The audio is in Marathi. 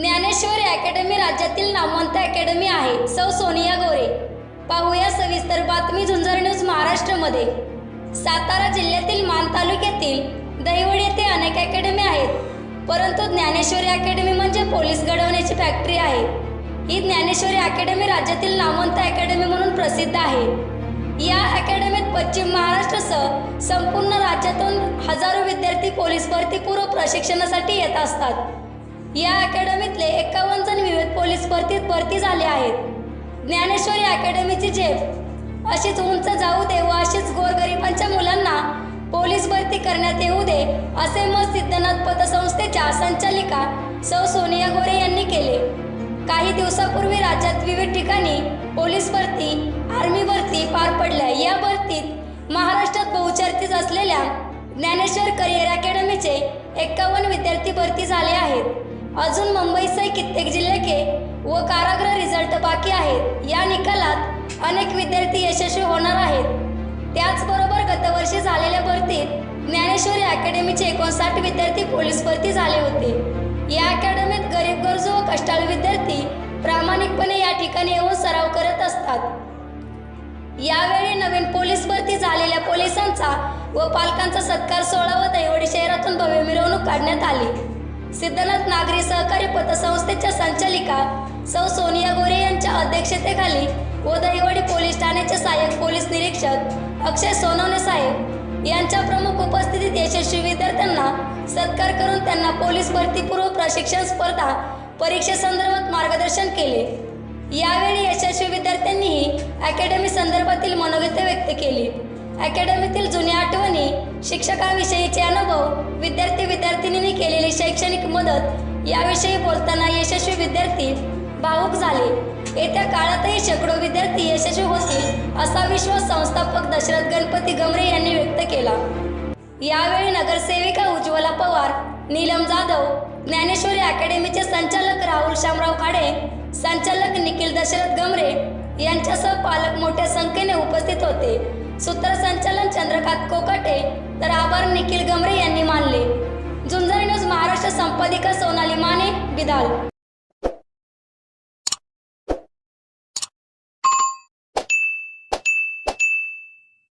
ज्ञानेश्वरी अकॅडमी राज्यातील नामवंत अकॅडमी आहे. सौ सोनिया गोरे. पाहूया सविस्तर बातमी झुंजार न्यूज महाराष्ट्रामध्ये. सातारा जिल्ह्यातील मान तालुक्यातील दहिवड येथे अनेक अकॅडमी आहेत. परंतु ज्ञानेश्वरी अकॅडमी म्हणजे पोलीस घडवण्याची फॅक्टरी आहे. ही ज्ञानेश्वरी अकॅडमी राज्यातील नामवंत अकॅडमी म्हणून प्रसिद्ध आहे. या अकॅडमीत पश्चिम महाराष्ट्रासह संपूर्ण राज्यातून हजारो विद्यार्थी पोलीस भरती पूर्व प्रशिक्षणासाठी येत असतात. या अकॅडमीतले एकावन्न जण विविध पोलीस भरतीत भरती झाले आहेत. ज्ञानेश्वरी अकॅडमीची झेप. अशीच उंच जाऊ दे व अशीच गोरगरिबांच्या मुलांना पोलीस भरती करण्यात येऊ दे असे मत सिद्धनाथ पतसंस्थेच्या संचालिका सौ सोनिया गोरे यांनी केले. काही दिवसापूर्वी राज्यात विविध ठिकाणी पोलीस भरती आर्मी भरती पार पडल्या. या भरतीत महाराष्ट्रात बहुचर्चित असलेल्या ज्ञानेश्वर करिअर एक्कावन्न विद्यार्थी भरती झाले आहेत. अजून मुंबईसह कित्येक जिल्ह्याके व कारागृह रिझल्ट बाकी आहेत. या निकालात अनेक विद्यार्थी यशस्वी होणार आहेत. त्याचबरोबर गतवर्षी झालेल्या भरतीत ज्ञानेश्वरी अकॅडमीचे एकोणसाठ विद्यार्थी पोलीस भरती झाले होते. या अकॅडमीत गरीब गरजू व कष्टाळू विद्यार्थी प्रामाणिकपणे या ठिकाणी येऊन सराव करत असतात. यावेळी नवीन पोलीस भरती व पालकांचा सत्कार सोहळा व दैवडी शहरातून भव्य मिरवणूक काढण्यात आली. सिद्धनाथ नागरी सहकारी पतसंस्थेच्या संचालिका सौ सोनिया गोरे यांच्या अध्यक्षतेखाली व दहिवडी पोलीस ठाण्याचे सहाय्यक पोलीस निरीक्षक अक्षय सोनवणे साहेब यांच्या प्रमुख उपस्थितीत यशस्वी विद्यार्थ्यांना सत्कार करून त्यांना पोलीस भरतीपूर्व प्रशिक्षण स्पर्धा परीक्षेसंदर्भात मार्गदर्शन केले. यावेळी यशस्वी विद्यार्थ्यांनीही अकॅडमी संदर्भातील मनोगत व्यक्त केली. अकॅडमीतील जुन्या आठवणी शिक्षकांविषयीचे अनुभव विद्यार्थी विद्यार्थिनींनी केलेली शैक्षणिक मदत याविषयी बोलताना यशस्वी विद्यार्थी भावूक झाले. येत्या काळातही शेकडो विद्यार्थी यशस्वी होतील असा विश्वास संस्थापक दशरथ गणपती गमरे यांनी व्यक्त केला. यावेळी नगरसेविका उज्ज्वला पवार नीलम जाधव ज्ञानेश्वरी अकॅडमीचे संचालक राहुल शामराव खाडे संचालक निखिल दशरथ गमरे यांच्यासह पालक मोठ्या संख्येने उपस्थित होते. सूत्रसंच चंद्रकांत कोकटे तर आभार निखिल गमरे यांनी मानले. झुंझर न्यूज महाराष्ट्र संपादिका सोनाली माने बिदाल.